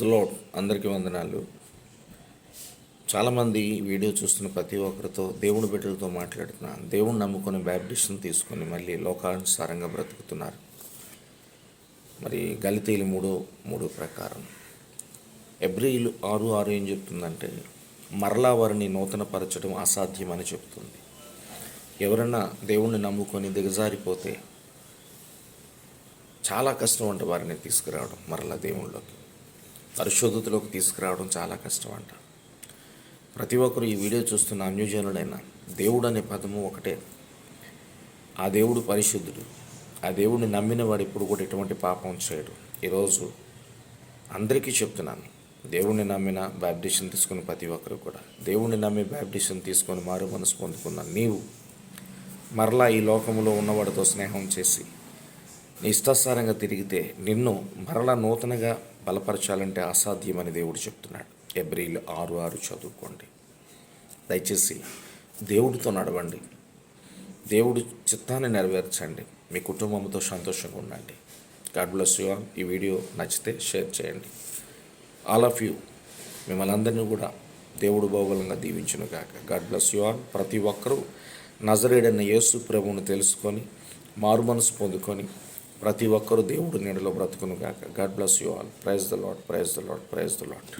Praise load. అందరికీ వందనాలు. చాలామంది వీడియో చూస్తున్న ప్రతి ఒక్కరితో దేవుని బిడ్డలతో మాట్లాడుతున్నా దేవుని నమ్ముకొని బ్యాప్టిస్ట్ని తీసుకొని మళ్ళీ లోకానుసారంగా బ్రతుకుతున్నారు. మరి గలితీలు మూడో మూడు ప్రకారం. ఎబ్రిలు ఆరు ఆరు ఏం చెప్తుందంటే మరలా వారిని నూతనపరచడం అసాధ్యమని చెప్తుంది. ఎవరన్నా దేవుణ్ణి నమ్ముకొని దిగజారిపోతే చాలా కష్టం అంటే వారిని తీసుకురావడం మరలా దేవుళ్ళకి. పరిశుద్ధతలోకి తీసుకురావడం చాలా కష్టం అంట ప్రతి ఒక్కరు ఈ వీడియో చూస్తున్న అన్యజనుడైన దేవుడు అనే పదము ఒకటే. ఆ దేవుడు పరిశుద్ధుడు. ఆ దేవుడిని నమ్మిన వాడు ఇప్పుడు కూడా ఎటువంటి పాపం చేయడు. ఈరోజు అందరికీ చెప్తున్నాను. దేవుణ్ణి నమ్మిన బ్యాప్టిషన్ తీసుకున్న ప్రతి ఒక్కరు కూడా దేవుణ్ణి నమ్మి బ్యాప్టిషన్ తీసుకొని మారు మనసు పొందుకున్న నీవు మరలా ఈ లోకంలో ఉన్నవాడితో స్నేహం చేసి ఇష్టాసారంగా తిరిగితే నిన్ను మరలా నూతనగా బలపరచాలంటే అసాధ్యమని దేవుడు చెప్తున్నాడు. ఎబ్రిల్ ఆరు ఆరు చదువుకోండి. దయచేసి దేవుడితో నడవండి. దేవుడు చిత్తాన్ని నెరవేర్చండి. మీ కుటుంబంతో సంతోషంగా ఉండండి. గాడ్ బ్లెస్ యూ ఆల్ ఈ వీడియో నచ్చితే షేర్ చేయండి. ఆల్ ఆఫ్ యూ మిమ్మల్ని అందరినీ కూడా దేవుడు బహుబలంగా దీవించును కాక గాడ్ బ్లెస్ యూ ఆల్ ప్రతి ఒక్కరూ నజరేడన్న యేసు ప్రభువును తెలుసుకొని మారు మనసు పొందుకొని ప్రతి ఒక్కరూ దేవుడు నీడలో బ్రతుకును గాక. God bless you all praise the lord praise the lord praise the lord